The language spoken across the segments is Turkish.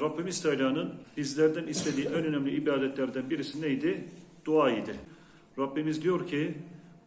Rabbimiz Teala'nın bizlerden istediği en önemli ibadetlerden birisi neydi? Dua idi. Rabbimiz diyor ki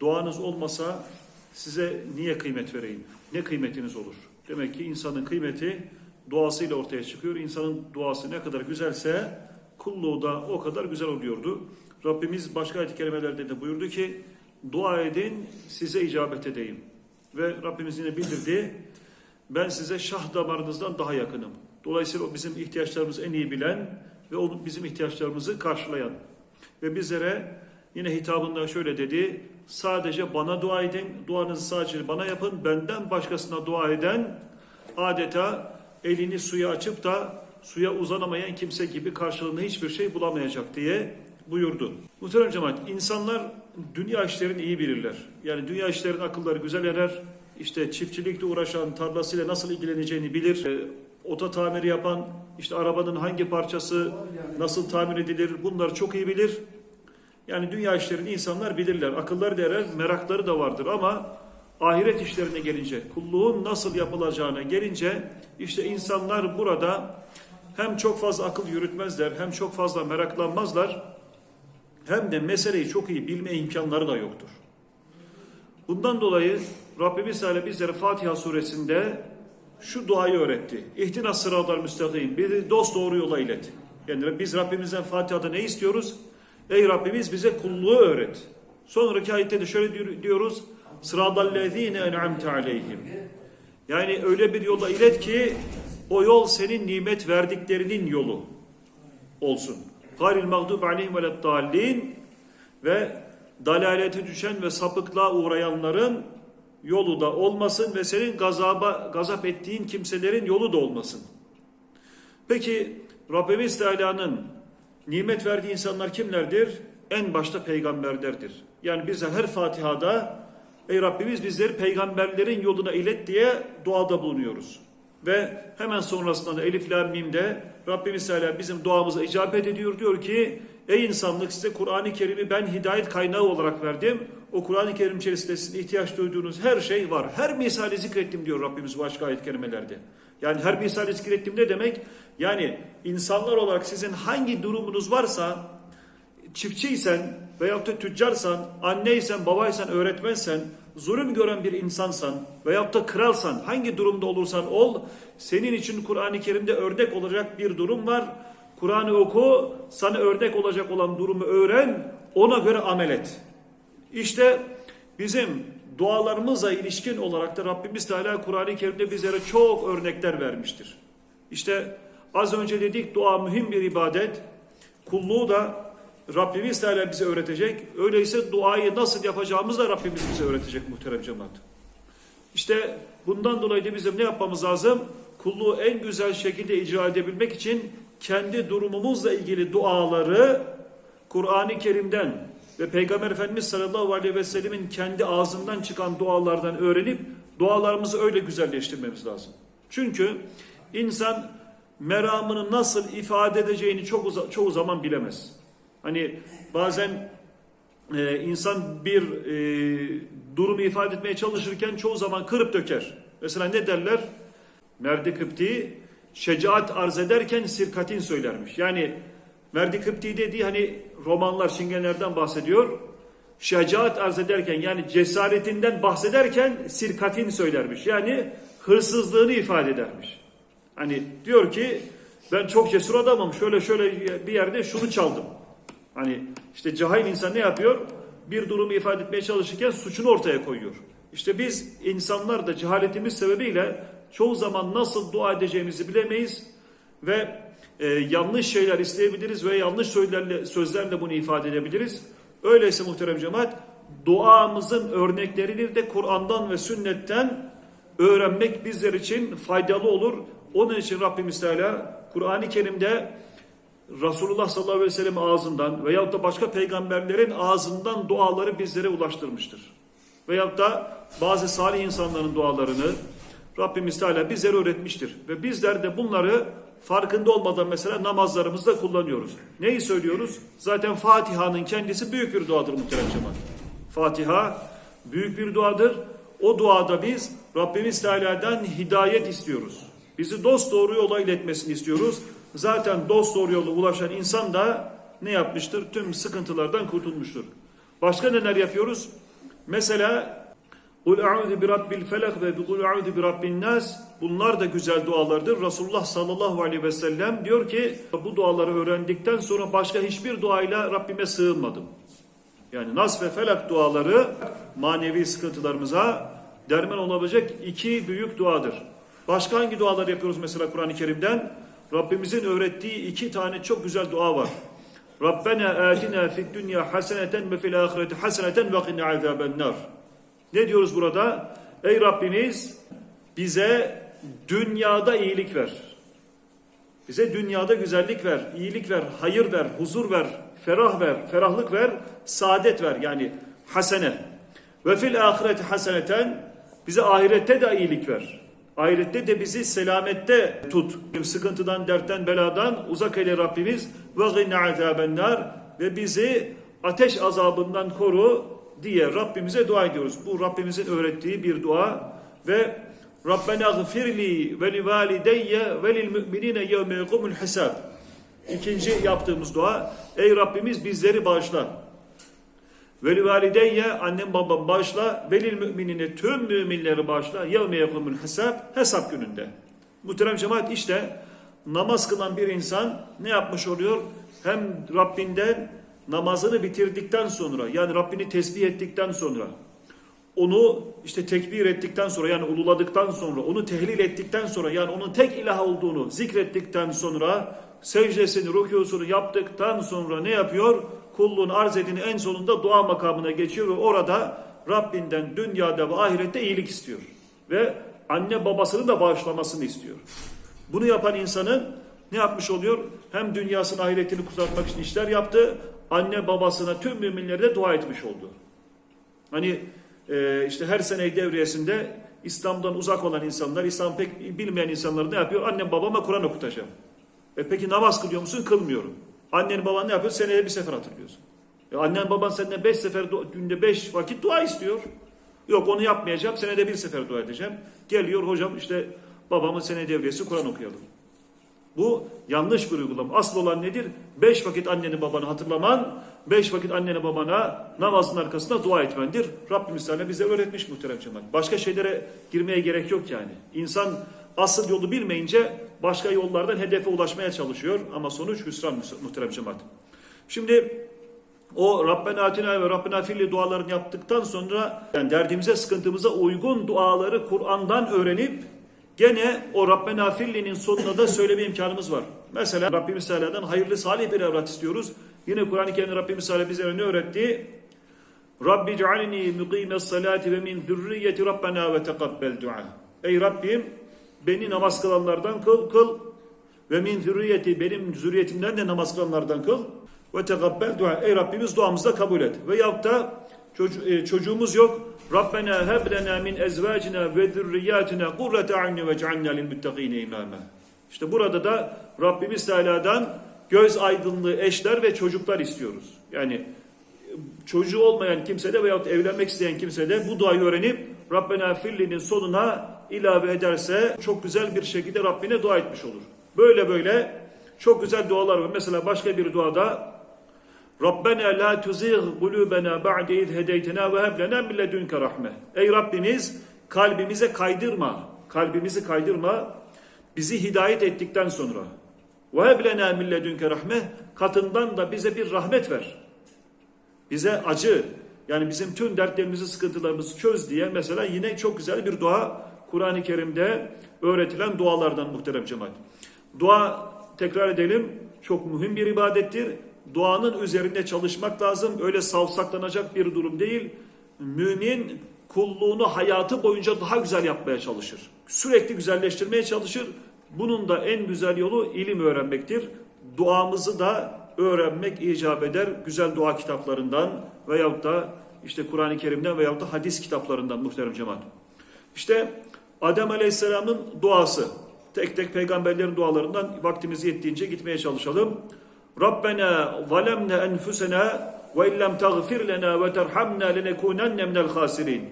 duanız olmasa size niye kıymet vereyim? Ne kıymetiniz olur? Demek ki insanın kıymeti duasıyla ortaya çıkıyor. İnsanın duası ne kadar güzelse kulluğu da o kadar güzel oluyordu. Rabbimiz başka ayet-i kerimelerde de buyurdu ki dua edin size icabet edeyim. Ve Rabbimiz yine bildirdi ben size şah damarınızdan daha yakınım. Dolayısıyla o bizim ihtiyaçlarımızı en iyi bilen ve onun bizim ihtiyaçlarımızı karşılayan. Ve bizlere yine hitabında şöyle dedi. Sadece bana dua edin. Duanızı sadece bana yapın. Benden başkasına dua eden adeta elini suya açıp da suya uzanamayan kimse gibi karşılığında hiçbir şey bulamayacak diye buyurdu. Muhterem cemaat, insanlar dünya işlerini iyi bilirler. Yani dünya işlerin akılları güzel erer. İşte çiftçilikle uğraşan, tarlasıyla nasıl ilgileneceğini bilir. E, ota tamiri yapan, işte arabanın hangi parçası nasıl tamir edilir bunları çok iyi bilir. Yani dünya işlerini insanlar bilirler. Akılları da merakları da vardır ama ahiret işlerine gelince, kulluğun nasıl yapılacağına gelince işte insanlar burada hem çok fazla akıl yürütmezler, hem çok fazla meraklanmazlar, hem de meseleyi çok iyi bilme imkanları da yoktur. Bundan dolayı Rabbimiz Teala bizlere Fatiha suresinde şu duayı öğretti. İhtina sıralar müstakim. Bizi dost doğru yola ilet. Yani biz Rabbimizden Fatiha'da ne istiyoruz? Ey Rabbimiz bize kulluğu öğret. Sonraki ayette de şöyle diyoruz. Sıradallezine en'amte aleyhim. Yani öyle bir yola ilet ki o yol senin nimet verdiklerinin yolu olsun. Gayril mağdub aleyhim veleddallin ve dalalete düşen ve sapıklığa uğrayanların yolu da olmasın ve senin gazaba, gazap ettiğin kimselerin yolu da olmasın. Peki Rabbimiz Teala'nın nimet verdiği insanlar kimlerdir? En başta peygamberlerdir. Yani bize her Fatiha'da Ey Rabbimiz bizleri peygamberlerin yoluna ilet diye duada bulunuyoruz. Ve hemen sonrasında da Elif Lam Mim'de Rabbimiz Teala bizim duamıza icabet ediyor. Diyor ki ey insanlık size Kur'an-ı Kerim'i ben hidayet kaynağı olarak verdim. O Kur'an-ı Kerim içerisinde sizin ihtiyaç duyduğunuz her şey var. Her misali zikrettim diyor Rabbimiz başka ayet kerimelerde. Yani her misali zikrettim ne demek? Yani insanlar olarak sizin hangi durumunuz varsa çiftçiysen veyahut da tüccarsan, anneysen, babaysan, öğretmensen, zulüm gören bir insansan veyahut da kralsan, hangi durumda olursan ol, senin için Kur'an-ı Kerim'de örnek olacak bir durum var. Kur'an'ı oku, sana örnek olacak olan durumu öğren, ona göre amel et. İşte bizim dualarımızla ilişkin olarak da Rabbimiz Teala Kur'an-ı Kerim'de bizlere çok örnekler vermiştir. İşte az önce dedik dua mühim bir ibadet. Kulluğu da Rabbimiz Teala bize öğretecek. Öyleyse duayı nasıl yapacağımızı da Rabbimiz bize öğretecek muhterem cemaat. İşte bundan dolayı da bizim ne yapmamız lazım? Kulluğu en güzel şekilde icra edebilmek için kendi durumumuzla ilgili duaları Kur'an-ı Kerim'den ve Peygamber Efendimiz sallallahu aleyhi ve sellemin kendi ağzından çıkan dualardan öğrenip dualarımızı öyle güzelleştirmemiz lazım. Çünkü insan meramını nasıl ifade edeceğini çok çoğu zaman bilemez. Hani bazen e, insan bir e, durumu ifade etmeye çalışırken çoğu zaman kırıp döker. Mesela ne derler? Merdi Kıpti şecaat arz ederken sirkatin söylermiş. Yani Merdi Kıpti dediği hani romanlar, şingenlerden bahsediyor. Şecaat arz ederken yani cesaretinden bahsederken sirkatin söylermiş. Yani hırsızlığını ifade edermiş. Hani diyor ki ben çok cesur adamım. Şöyle şöyle bir yerde şunu çaldım. Hani işte cahil insan ne yapıyor? Bir durumu ifade etmeye çalışırken suçunu ortaya koyuyor. İşte biz insanlar da cehaletimiz sebebiyle çoğu zaman nasıl dua edeceğimizi bilemeyiz ve e, yanlış şeyler isteyebiliriz ve yanlış sözlerle, sözlerle bunu ifade edebiliriz. Öyleyse muhterem cemaat duamızın örneklerini de Kur'an'dan ve sünnetten öğrenmek bizler için faydalı olur. Onun için Rabbimiz Teala Kur'an-ı Kerim'de Resulullah sallallahu aleyhi ve sellem ağzından veyahut da başka peygamberlerin ağzından duaları bizlere ulaştırmıştır. Veyahut da bazı salih insanların dualarını Rabbimiz Teala bizlere öğretmiştir. Ve bizler de bunları farkında olmadan mesela namazlarımızda kullanıyoruz. Neyi söylüyoruz? Zaten Fatiha'nın kendisi büyük bir duadır muhterem cemaat. Fatiha büyük bir duadır. O duada biz Rabbimiz Teala'dan hidayet istiyoruz. Bizi dost doğru yola iletmesini istiyoruz. Zaten dost doğru yola ulaşan insan da ne yapmıştır? Tüm sıkıntılardan kurtulmuştur. Başka neler yapıyoruz? Mesela Kul a'udhu bi rabbil felak ve kul a'udhu bi rabbin nas. Bunlar da güzel dualardır. Resulullah sallallahu aleyhi ve sellem diyor ki bu duaları öğrendikten sonra başka hiçbir duayla Rabbime sığınmadım. Yani nas ve felak duaları manevi sıkıntılarımıza derman olabilecek iki büyük duadır. Başka hangi dualar yapıyoruz mesela Kur'an-ı Kerim'den? Rabbimizin öğrettiği iki tane çok güzel dua var. Rabbena atina fid dünya haseneten ve fil ahireti haseneten ve qina azabennar. Ne diyoruz burada? Ey Rabbimiz bize dünyada iyilik ver. Bize dünyada güzellik ver, iyilik ver, hayır ver, huzur ver, ferah ver, ferahlık ver, saadet ver yani hasene. Ve fil ahireti haseneten bize ahirette de iyilik ver. Ahirette de bizi selamette tut. Sıkıntıdan, dertten, beladan uzak eyle Rabbimiz. Ve gîne azâbennar ve bizi ateş azabından koru diye Rabbimize dua ediyoruz. Bu Rabbimizin öğrettiği bir dua ve Rabbena gfirli ve li valideyye ve lil müminine yevme yekumul hesab. İkinci yaptığımız dua ey Rabbimiz bizleri bağışla. Ve li valideyye annem babam bağışla ve lil müminine tüm müminleri bağışla yevme yekumul hesab hesap gününde. Muhterem cemaat işte namaz kılan bir insan ne yapmış oluyor? Hem Rabbinden namazını bitirdikten sonra yani Rabbini tesbih ettikten sonra onu işte tekbir ettikten sonra yani ululadıktan sonra onu tehlil ettikten sonra yani onun tek ilah olduğunu zikrettikten sonra secdesini rükûsunu yaptıktan sonra ne yapıyor? Kulluğun arz edini en sonunda dua makamına geçiyor ve orada Rabbinden dünyada ve ahirette iyilik istiyor. Ve anne babasını da bağışlamasını istiyor. Bunu yapan insanın ne yapmış oluyor? Hem dünyasını ahiretini kurtarmak için işler yaptı. Anne babasına tüm müminlere de dua etmiş oldu. Hani e, işte her sene devriyesinde İslam'dan uzak olan insanlar, İslam pek bilmeyen insanlar ne yapıyor? Annem babama Kur'an okutacağım. E peki namaz kılıyor musun? Kılmıyorum. Annen baban ne yapıyor? Senede bir sefer hatırlıyorsun. E annen baban senden beş sefer, günde beş vakit dua istiyor. Yok onu yapmayacağım, senede bir sefer dua edeceğim. Geliyor hocam işte babamın sene devriyesi Kur'an okuyalım. Bu yanlış bir uygulama. Asıl olan nedir? Beş vakit anneni babanı hatırlaman, beş vakit anneni babana namazın arkasında dua etmendir. Rabbimiz Teala bize öğretmiş muhterem cemaat. Başka şeylere girmeye gerek yok yani. İnsan asıl yolu bilmeyince başka yollardan hedefe ulaşmaya çalışıyor ama sonuç hüsran muhterem cemaat. Şimdi o Rabbena atina ve Rabbena filli dualarını yaptıktan sonra yani derdimize, sıkıntımıza uygun duaları Kur'an'dan öğrenip Gene o Rabbena fillinin sonuna da söyleme imkanımız var. Mesela Rabbimiz Teala'dan hayırlı salih bir evlat istiyoruz. Yine Kur'an-ı Kerim'de Rabbimiz Teala bize ne öğretti? Rabbi cealni muqimes salati ve min zürriyeti Rabbena ve tekabbel dua. Ey Rabbim beni namaz kılanlardan kıl, kıl ve min zürriyeti benim zürriyetimden de namaz kılanlardan kıl ve tekabbel dua. Ey Rabbimiz duamızı da kabul et. Veyahut da çocuğu, e, çocuğumuz yok. Rabbena heb min ezvacina ve zürriyatina kurrete a'yuni ve cealna lil muttaqine imama. İşte burada da Rabbimiz Teala'dan göz aydınlığı eşler ve çocuklar istiyoruz. Yani çocuğu olmayan kimsede veyahut evlenmek isteyen kimsede bu duayı öğrenip Rabbena fillinin sonuna ilave ederse çok güzel bir şekilde Rabbine dua etmiş olur. Böyle böyle çok güzel dualar var. Mesela başka bir duada Rabbena la tuzigh kulubena ba'de iz hedeytena ve heb lena min ledunke rahme. Ey Rabbimiz kalbimize kaydırma. Kalbimizi kaydırma. Bizi hidayet ettikten sonra. Ve heb lena min ledunke rahme. Katından da bize bir rahmet ver. Bize acı. Yani bizim tüm dertlerimizi, sıkıntılarımızı çöz diye mesela yine çok güzel bir dua Kur'an-ı Kerim'de öğretilen dualardan muhterem cemaat. Dua tekrar edelim çok mühim bir ibadettir duanın üzerinde çalışmak lazım. Öyle savsaklanacak bir durum değil. Mümin kulluğunu hayatı boyunca daha güzel yapmaya çalışır. Sürekli güzelleştirmeye çalışır. Bunun da en güzel yolu ilim öğrenmektir. Duamızı da öğrenmek icap eder. Güzel dua kitaplarından veyahut da işte Kur'an-ı Kerim'den veyahut da hadis kitaplarından muhterem cemaat. İşte Adem Aleyhisselam'ın duası. Tek tek peygamberlerin dualarından vaktimiz yettiğince gitmeye çalışalım. Rabbena zalemne enfusena ve illem tagfir lena ve terhamna lenekunenne minel hasirin.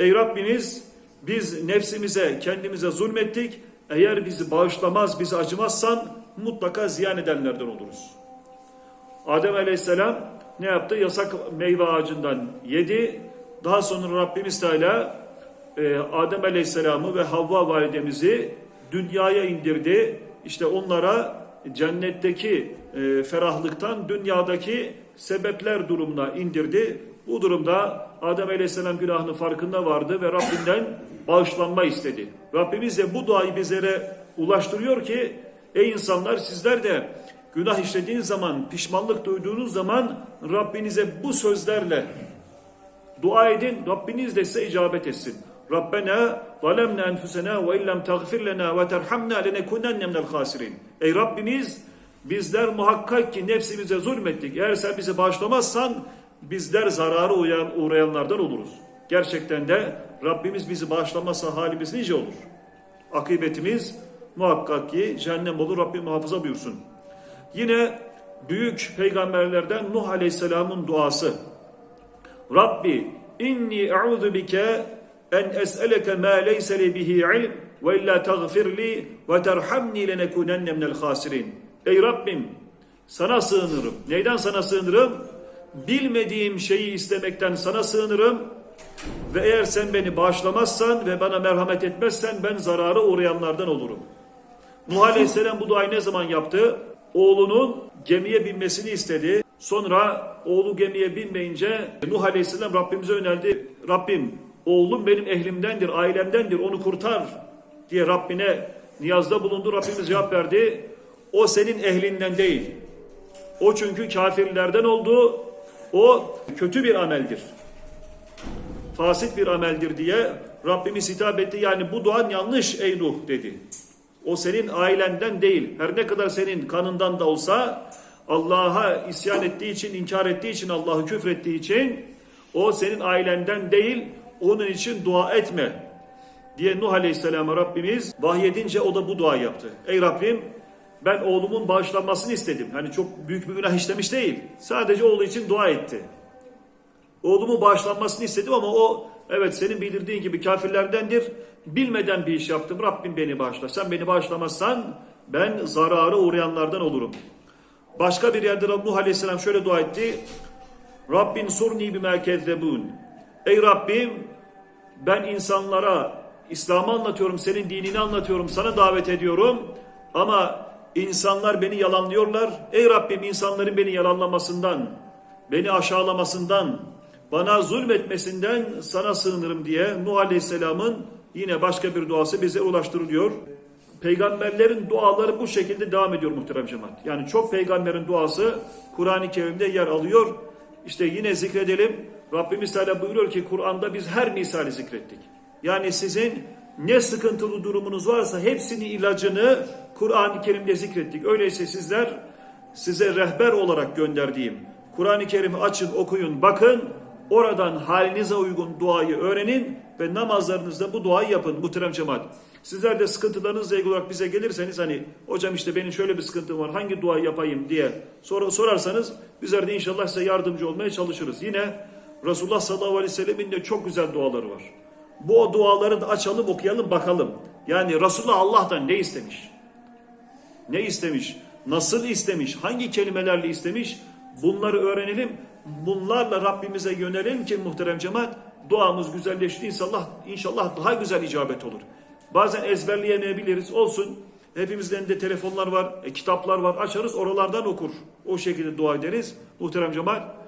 Ey Rabbimiz biz nefsimize kendimize zulmettik. Eğer bizi bağışlamaz, bizi acımazsan mutlaka ziyan edenlerden oluruz. Adem Aleyhisselam ne yaptı? Yasak meyve ağacından yedi. Daha sonra Rabbimiz Teala e, Adem Aleyhisselam'ı ve Havva validemizi dünyaya indirdi. İşte onlara cennetteki e, ferahlıktan dünyadaki sebepler durumuna indirdi. Bu durumda Adem Aleyhisselam günahının farkında vardı ve Rabbinden bağışlanma istedi. Rabbimiz de bu duayı bizlere ulaştırıyor ki ey insanlar sizler de günah işlediğiniz zaman, pişmanlık duyduğunuz zaman Rabbinize bu sözlerle dua edin. Rabbiniz de size icabet etsin. Rabbena zalemna enfusena ve illem tagfir lena ve terhamna lenekunenne minel hasirin. Ey Rabbimiz bizler muhakkak ki nefsimize zulmettik. Eğer sen bizi bağışlamazsan bizler zararı uğrayan, uğrayanlardan oluruz. Gerçekten de Rabbimiz bizi bağışlamazsa halimiz nice olur. Akıbetimiz muhakkak ki cehennem olur. Rabbim muhafaza buyursun. Yine büyük peygamberlerden Nuh Aleyhisselam'ın duası. Rabbi inni e'udhu bike en es'eleke ma leyse li bihi ilm ve illa tagfir li ve terhamni lenekunenne minel hasirin. Ey Rabbim sana sığınırım. Neyden sana sığınırım? Bilmediğim şeyi istemekten sana sığınırım. Ve eğer sen beni bağışlamazsan ve bana merhamet etmezsen ben zarara uğrayanlardan olurum. Nuh Aleyhisselam bu duayı ne zaman yaptı? Oğlunun gemiye binmesini istedi. Sonra oğlu gemiye binmeyince Nuh Aleyhisselam Rabbimize yöneldi. Rabbim oğlum benim ehlimdendir, ailemdendir onu kurtar diye Rabbine niyazda bulundu. Rabbimiz cevap verdi. O senin ehlinden değil. O çünkü kafirlerden oldu. O kötü bir ameldir. Fasit bir ameldir diye Rabbimiz hitap etti. Yani bu duan yanlış ey Nuh dedi. O senin ailenden değil. Her ne kadar senin kanından da olsa Allah'a isyan ettiği için, inkar ettiği için, Allah'ı küfrettiği için o senin ailenden değil. Onun için dua etme diye Nuh Aleyhisselam'a Rabbimiz vahyedince o da bu dua yaptı. Ey Rabbim ben oğlumun bağışlanmasını istedim. Hani çok büyük bir günah işlemiş değil. Sadece oğlu için dua etti. Oğlumu bağışlanmasını istedim ama o evet senin bildirdiğin gibi kafirlerdendir. Bilmeden bir iş yaptım. Rabbim beni bağışla. Sen beni bağışlamazsan ben zarara uğrayanlardan olurum. Başka bir yerde Nuh Aleyhisselam şöyle dua etti. Rabbin surni bima kezzebun. Ey Rabbim ben insanlara İslam'ı anlatıyorum, senin dinini anlatıyorum, sana davet ediyorum. Ama insanlar beni yalanlıyorlar. Ey Rabbim insanların beni yalanlamasından, beni aşağılamasından, bana zulmetmesinden sana sığınırım diye Nuh Aleyhisselam'ın yine başka bir duası bize ulaştırılıyor. Peygamberlerin duaları bu şekilde devam ediyor muhterem cemaat. Yani çok peygamberin duası Kur'an-ı Kerim'de yer alıyor. İşte yine zikredelim. Rabbimiz Teala buyuruyor ki Kur'an'da biz her misali zikrettik. Yani sizin ne sıkıntılı durumunuz varsa hepsini ilacını Kur'an-ı Kerim'de zikrettik. Öyleyse sizler size rehber olarak gönderdiğim Kur'an-ı Kerim'i açın, okuyun, bakın. Oradan halinize uygun duayı öğrenin ve namazlarınızda bu duayı yapın muhterem cemaat. Sizler de sıkıntılarınızla ilgili olarak bize gelirseniz hani hocam işte benim şöyle bir sıkıntım var hangi duayı yapayım diye sor sorarsanız bizler de inşallah size yardımcı olmaya çalışırız. Yine Resulullah sallallahu aleyhi ve sellemin de çok güzel duaları var. Bu duaları da açalım okuyalım bakalım. Yani Resulullah Allah'tan ne istemiş? Ne istemiş? Nasıl istemiş? Hangi kelimelerle istemiş? Bunları öğrenelim. Bunlarla Rabbimize yönelelim ki muhterem cemaat duamız güzelleşti. İnşallah, inşallah daha güzel icabet olur. Bazen ezberleyemeyebiliriz. Olsun. Hepimizin elinde telefonlar var, e, kitaplar var. Açarız oralardan okur. O şekilde dua ederiz. Muhterem cemaat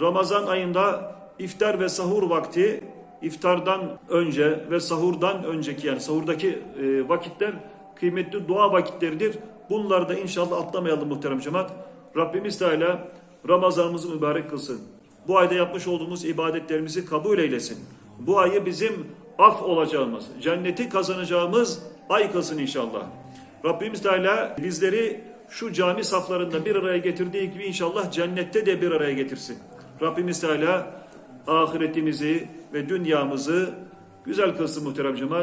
Ramazan ayında iftar ve sahur vakti iftardan önce ve sahurdan önceki yani sahurdaki e, vakitler kıymetli dua vakitleridir. Bunları da inşallah atlamayalım muhterem cemaat. Rabbimiz Teala Ramazanımızı mübarek kılsın. Bu ayda yapmış olduğumuz ibadetlerimizi kabul eylesin. Bu ayı bizim af olacağımız, cenneti kazanacağımız ay kılsın inşallah. Rabbimiz Teala bizleri şu cami saflarında bir araya getirdiği gibi inşallah cennette de bir araya getirsin. Rabbimiz Teala ahiretimizi ve dünyamızı güzel kılsın muhterem cemaat.